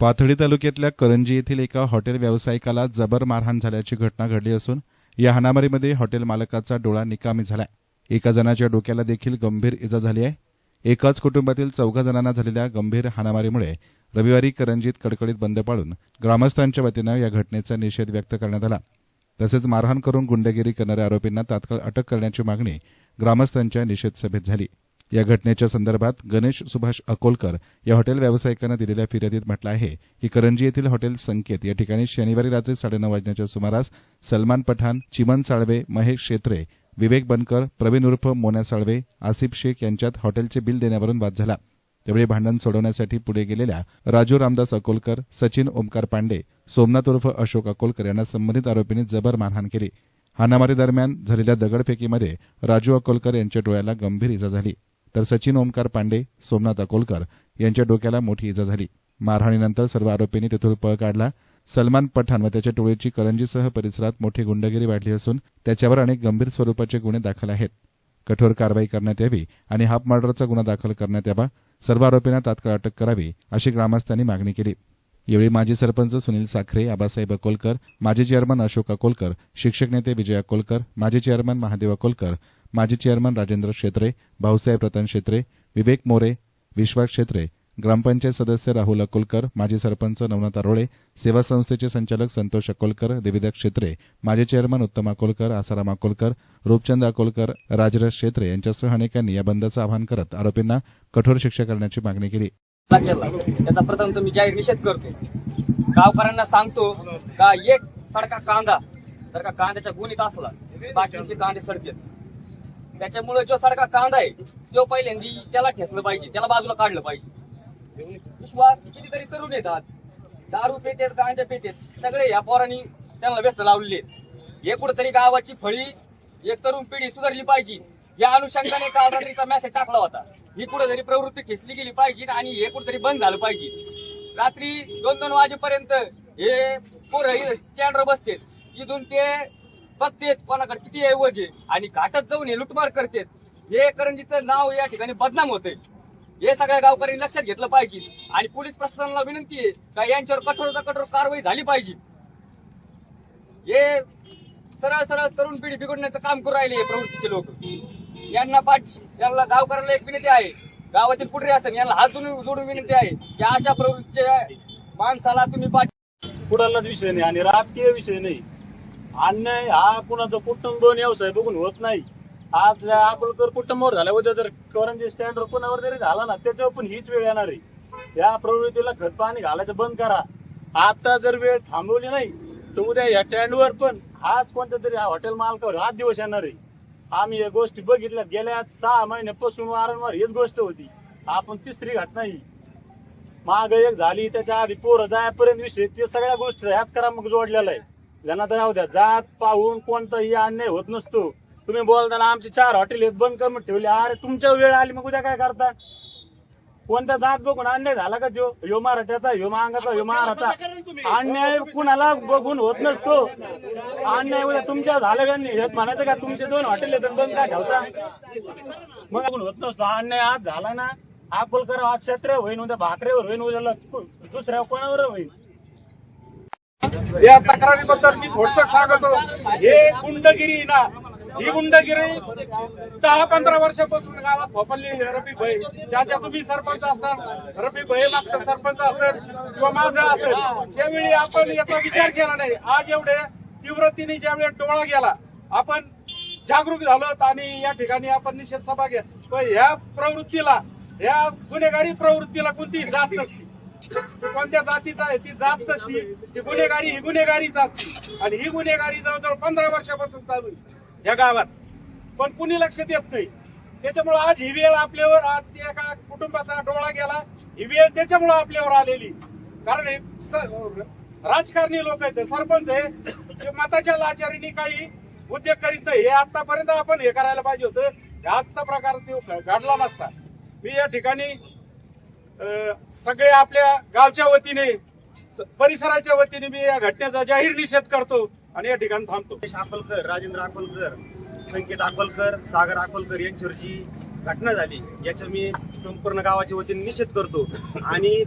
पाथडी तालुक्यातल्या करंजी येथील एका हॉटेल व्यावसायिकाला जबर मारहाण झाल्याची घटना घडली असून या हाणामारीमध्ये हॉटेल मालकाचा डोळा निकामी झालाय. एका जणाच्या डोक्याला देखील गंभीर इजा झाली आहे. एकाच कुटुंबातील चौघा जणांना झालेल्या गंभीर हाणामारीमुळे रविवारी करंजीत कडकडीत बंद पाळून ग्रामस्थांच्या वतीनं या घटनेचा निषेध व्यक्त करण्यात आला. तसेच मारहाण करून गुंडगिरी करणाऱ्या आरोपींना तात्काळ अटक करण्याची मागणी ग्रामस्थांच्या निषेध सभेत झाली. या घटनेच्या संदर्भात गणेश सुभाष अकोलकर या हॉटेल व्यावसायिकानं दिलेल्या फिर्यादीत म्हटलं आहे की करंजी येथील हॉटेल संकेत या ठिकाणी शनिवारी रात्री साडेनऊ वाजण्याच्या सुमारास सलमान पठाण चिमन साळवे महेश शेत्रे विवेक बनकर प्रवीण उर्फ मोन्या साळवे आसिफ शेख यांच्यात हॉटेलचे बिल देण्यावरून वाद झाला. त्यावेळी भांडण सोडवण्यासाठी पुढे गेलेल्या राजू रामदास अकोलकर सचिन ओमकार पांडे सोमनाथ उर्फ अशोक अकोलकर यांना संबंधित आरोपींनी जबर मारहाण केली. हाणामारी दरम्यान झालेल्या दगडफेकीमध्ये राजू अकोलकर यांच्या डोळ्याला गंभीर इजा झाली. तर सचिन ओमकार पांडे सोमनाथ अकोलकर यांच्या डोक्याला मोठी इजा झाली. मारहाणीनंतर सर्व आरोपींनी तेथून पळ काढला. सलमान पठाण व त्याच्या टोळीची करंजीसह परिसरात मोठी गुंडगिरी वाढली असून त्याच्यावर अनेक गंभीर स्वरूपाचे गुन्हे दाखल आहेत. कठोर कारवाई करण्यात यावी आणि हाफ मर्डरचा गुन्हा दाखल करण्यात यावा सर्व आरोपींना तात्काळ अटक करावी अशी ग्रामस्थांनी मागणी केली. यावेळी माजी सरपंच सुनील साखरे आबासाहेब अकोलकर माजी चेअरमन अशोक अकोलकर शिक्षक नेते विजय अकोलकर माजी चेअरमन महादेव अकोलकर माजी चेअरमन राजेंद्र शेत्रे भाऊसाहेब रतन शेत्रे विवेक मोरे विश्वास शेत्रे ग्रामपंचायत सदस्य राहुल अकोलकर माजी सरपंच नवनाथ आरोळे सेवा संस्थेचे संचालक संतोष अकोलकर देविदास क्षेत्रे माजी चेअरमन उत्तम अकोलकर आसाराम अकोलकर रूपचंद अकोलकर राजरथ शेत्रे यांच्यासह अनेकांनी या बंदचं आवाहन करत आरोपींना कठोर शिक्षा करण्याची मागणी केली. त्याचा प्रथम तुम्ही जाहीर निषेध करतो गावकऱ्यांना सांगतो का एक सडका कांदा जर का कांद्याच्या गुणीत असला बाकीचे कांदे सडतात त्याच्यामुळे जो सडका कांदा आहे तो पहिल्यांदी त्याला ठेसलं पाहिजे त्याला बाजूला काढलं पाहिजे. विश्वास कितीतरी तरुण आहेत आज. दारू पेतेत गांजा पेतेत सगळे या पोरांनी त्यांना व्यस्त लावलेले हे कुठेतरी गावाची फळी एक तरुण पिढी सुधारली पाहिजे. या अनुषंगाने काल रात्रीचा मेसेज टाकला होता. ही कुठेतरी प्रवृत्ती खेचली गेली पाहिजे आणि हे कुठेतरी बंद झालं पाहिजे. रात्री दोन दोन वाजेपर्यंत हे पोरं स्टँडवर बसतील. इथून ते बघतेत कोणाकडे किती ऐवज आहे आणि घाटात जाऊन हे लुटमार करतेत. हे करंजीचं नाव या ठिकाणी बदनाम होते हे सगळ्या गावकऱ्यांनी लक्षात घेतलं पाहिजे. आणि पोलीस प्रशासनाला विनंती आहे का यांच्यावर कठोरता कठोर कारवाई झाली पाहिजे. हे सरळ सरळ तरुण पिढी बिघडण्याचं काम करू राहिले हे प्रवृत्तीचे लोक. यांना पाठ यांना गावकऱ्याला एक विनंती आहे. गावातील पुढे असेल यांना हात जोडून जोडून विनंती आहे की अशा प्रवृत्तीच्या माणसाला तुम्ही पाठ कुणालाच विषय नाही आणि राजकीय विषय नाही. अन्याय हा कुणाचा कुटुंब व्यवसाय बघून होत नाही. आज अकोलकर कुटुंबावर झाला उद्या जर करंजी स्टँडवर कुणावर जरी झाला ना त्याच्यावर पण हीच वेळ येणार आहे. या प्रवृत्तीला खत पाणी घालायचं बंद करा. आता जर वेळ थांबवली नाही तर उद्या या स्टँडवर पण आज कोणत्या तरी हॉटेल मालकावर हाच दिवस येणार आहे. आम्ही या गोष्टी बघितल्या गेल्या सहा महिन्यापासून वारंवार हीच गोष्ट होती. आपण तिसरी घटना ही माग एक झाली त्याच्या आधी पोरं जायपर्यंत विषय ते सगळ्या गोष्टी ह्याच करा मग जोडलेला आहे. ज्यांना तर राहू द्या. जात पाहून कोणताही अन्याय होत नसतो. तुम्ही बोलताना आमचे चार हॉटेल आहेत बंद करून ठेवले. अरे तुमच्या वेळ आली मग उद्या काय करता? कोणत्या जात बघून अन्याय झाला का त्यो? ह्यो मराठ्याचा ह्यो मांगाचा ह्यो महाराचा अन्याय कुणाला बघून होत नसतो. अन्याय उद्या तुमच्या झालं का नाही? हेच म्हणायचं का? तुमचे दोन हॉटेल आहेत बंद काय ठेवता? मग बघून होत नसतो. अन्याय आज झाला ना? अकोलकर आज क्षेत्र होईन उद्या भाकरेवर होईन उद्या दुसऱ्या कोणावर होईन? या तक्रारीबद्दल मी थोडस सांगतो. हे गुंडगिरी ना ही गुंडगिरी दहा पंधरा वर्षापासून गावात भोपल्ली रबी भाई. ज्याच्या तुम्ही सरपंच असणार रफिक भाई मागचा सरपंच असेल किंवा माझा असेल त्यावेळी आपण याचा विचार केला नाही. आज एवढे तीव्रतेने ज्यावेळी डोळा गेला आपण जागरूक झालो आणि या ठिकाणी आपण निषेध सभा घ्या पण ह्या प्रवृत्तीला या गुन्हेगारी प्रवृत्तीला कोणती जात नसती. कोणत्या जातीचा आहे ती जात नसती ती गुन्हेगारी ही गुन्हेगारीच असते. आणि ही गुन्हेगारी जवळजवळ पंधरा वर्षापासून चालू आहे या गावात. पण कुणी लक्ष देत नाही. त्याच्यामुळे आज ही वेळ आपल्यावर आज त्या एका कुटुंबाचा डोळा गेला ही वेळ त्याच्यामुळे आपल्यावर आलेली. कारण हे राजकारणी लोक आहेत सरपंच आहे ते मताच्या लाचारीने काही उद्योग करीत नाही. हे आतापर्यंत आपण हे करायला पाहिजे होतं. आजचा प्रकार तो घडला नसता. मी या ठिकाणी सगळे आपल्या गावच्या वतीने स- परिसराच्या वतीने मी या घटनेचा जाहीर निषेध करतो आणि या ठिकाणी थांबतो. अकोलकर राजेंद्र अकोलकर संकेत अकोलकर सागर अकोलकर यांच्यावर जी घटना झाली. याचा मी संपूर्ण गावाच्या वतीने निषेध करतो. आणि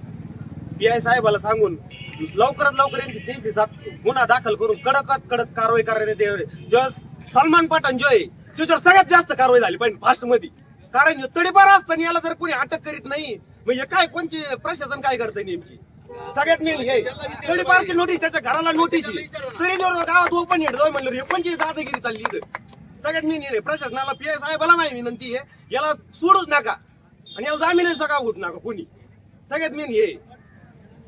पी आय साहेबाला सांगून लवकरात लवकर यांची तीनशे सात गुन्हा दाखल करून कडकात कडक कारवाई करण्यात यावी जो सलमान पठाण जो आहे त्याच्यावर सगळ्यात जास्त कारवाई झाली पण फास्टमध्ये कारण ह्यो तडीपार असताना याला जर कोणी अटक करीत नाही म्हणजे काय कोणची प्रशासन काय करतंय नेमकी? सगळ्यात मेन हे. तडीपारची नोटीस त्याच्या घराला नोटीस तरी गावात ओपन हेड जाऊ म्हणलं कोणची दादागिरी चालली इथं? सगळ्यात मेन हे. प्रशासनाला पी आय साहेबाला माझी विनंती आहे याला सोडूच नका. आणि याला जामीन सगळा उठ नका कोणी. सगळ्यात मेन हे.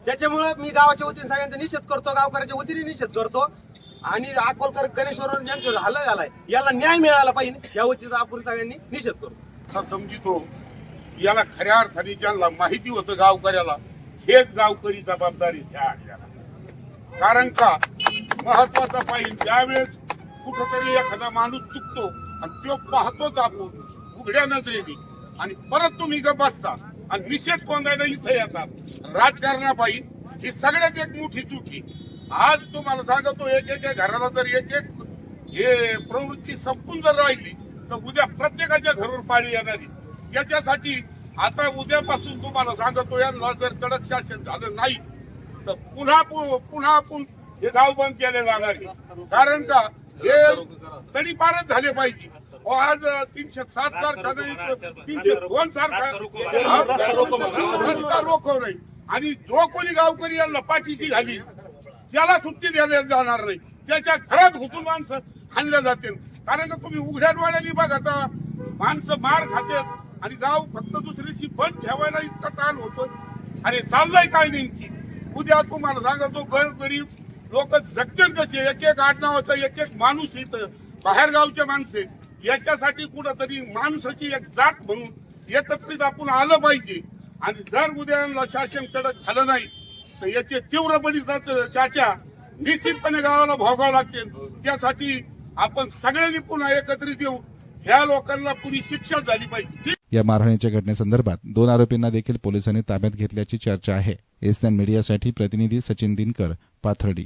त्याच्यामुळं मी गावाच्या वतीने सगळ्यांचा निषेध करतो गावकऱ्याच्या वतीने निषेध करतो. आणि अकोलकर गणेश्वर यांच्यावर हल्ला झालाय. याला न्याय मिळाला पाहिजे या वतीचा आपण सगळ्यांनी निषेध करतो. समजतो समजितो याला खऱ्या अर्थाने ज्यांना माहिती होतं गावकऱ्याला हेच गावकरी जबाबदारी त्या आणल्याला कारण का? महत्त्वाचा पाहिजे त्यावेळेस कुठंतरी एखादा माणूस चुकतो आणि तो पाहतोच आपण उघड्या नजरेने आणि परत तुम्ही इथं बसता आणि निषेध कोंदायला इथं येतात. राजकारणापायी ही सगळ्यात एक मोठी चुकी आज तुम्हाला सांगतो एक एक एक घराला जर एक एक हे प्रवृत्ती संपून जर राहिली तर उद्या प्रत्येकाच्या घरावर पाळी येणारी. त्याच्यासाठी आता उद्यापासून तुम्हाला सांगतो यांना जर कडक शासन झालं नाही तर पुन्हा पु- पुन्हा आपण हे गाव बंद केले जाणार आहे. कारण का हे तडीपारच झाले पाहिजे. आज तीनशे सात सारखा तीनशे दोन सारखा रस्ता रोखव नाही आणि जो कोणी गावकरी यांना पाठीशी घाली त्याला सुट्टी द्यायला जाणार नाही. त्याच्या घरात घुसून माणसं हाणल्या जातील. कारण का तुम्ही उघड्या डोळ्याने बघा आता माणसं मार खातात. आणि गाव फक्त दुसरीशी बंद ठेवायला इतका ताण होतो अरे चाललंय काय नेमकी? उद्या तुम्हाला सांगतो गर गरीब लोक जगतील कसे एक एक आडनावाचा एक एक माणूस इथं बाहेर गावचे माणसे याच्यासाठी कुठंतरी माणसाची एक जात म्हणून एकत्रित आपण आलं पाहिजे. आणि जर उद्या शासन कडक झालं नाही तर याचे तीव्र बळी चाच्या त्याच्या निश्चितपणे गावाला भोगावं लागतील त्यासाठी आपण सगळ्यांनी पुन्हा एकत्रित येऊ. ह्या लोकांना पुरी शिक्षा झाली पाहिजे. या मारहाणीच्या घटनेसंदर्भात दोन आरोपींना देखील पोलिसांनी ताब्यात घेतल्याची चर्चा आहे. एसएन मीडियासाठी प्रतिनिधी सचिन दिनकर पाथर्डी.